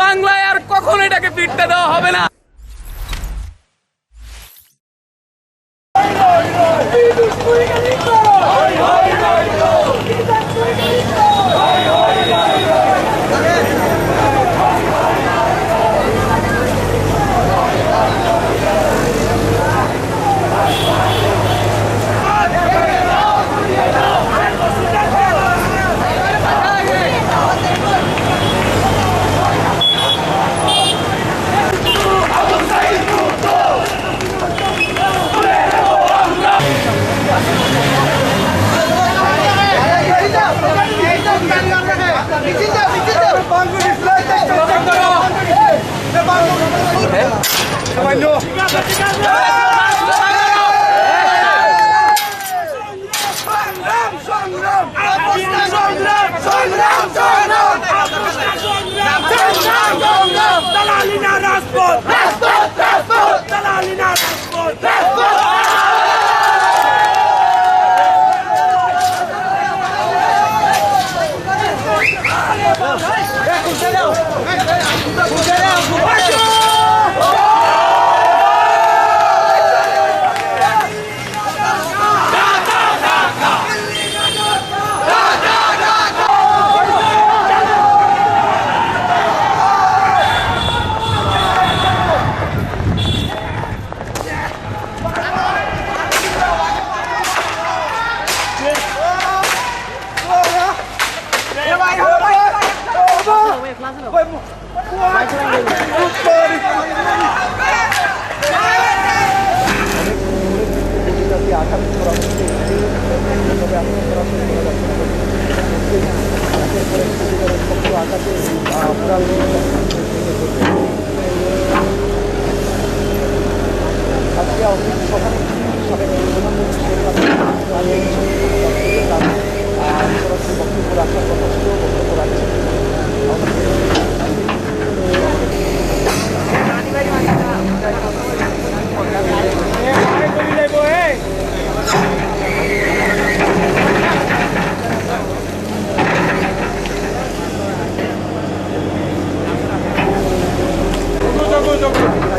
বাংলায় আর কখনো এটাকে ফিরতে দেওয়া হবে না। দালালিনা রাজপথ আশা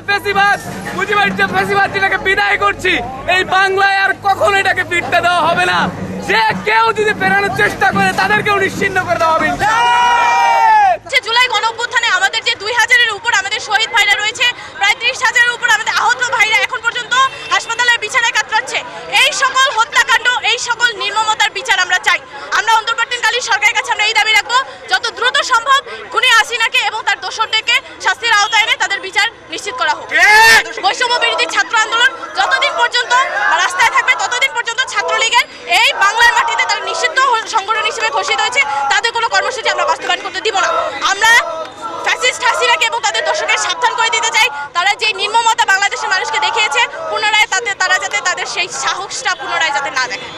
যে পেশিবাদ মুজিবের যে পেশিবাদ যেটাকে বিদায় করছি, এই বাংলায় আর কখনো এটাকে ফিরতে দেওয়া হবে না। যে কেউ যদি ফেরানোর চেষ্টা করে, তাদেরকেও নিশ্চিন্ন করে দেওয়া হবে জুলাই গণ আমাদের যে দুই হাজারের উপর আমাদের শহীদ ভাইরা রয়েছে, প্রায় ত্রিশ হাজারের উপর আমাদের আহত ভাইরা এখন পর্যন্ত হাসপাতালের বিছানায় কাতরাচ্ছে। এই সকল হত্যাকাণ্ড, এই সকল নির্মমতার বিচার আমরা চাই। আমরা অন্তর্বর্তীকালীন সরকারের কাছে আমরা এই দাবি রাখব, যত দ্রুত সম্ভব খুনি হাসিনাকে এবং তার দোষরদেরকে শাস্তির আওতায় এনে তাদের বিচার করা হোক। বৈষম্য বিরোধী ছাত্র আন্দোলন যতদিন পর্যন্ত রাস্তায় থাকবে ততদিন পর্যন্ত ছাত্রলীগের এই বাংলার মাটিতে তারা নিষিদ্ধ সংগঠন হিসেবে ঘোষিত হয়েছে তাদের কোনো কর্মসূচি আমরা বাস্তবায়ন করতে দিব না। আমরা ফ্যাসিস্ট হাসিনাকে এবং তাদের দর্শকের সাবধান করে দিতে চাই। তারা যে নির্মমতা বাংলাদেশের মানুষকে দেখিয়েছে পুনরায় তাতে তারা যাতে তাদের সেই সাহসটা পুনরায় যাতে না দেখে।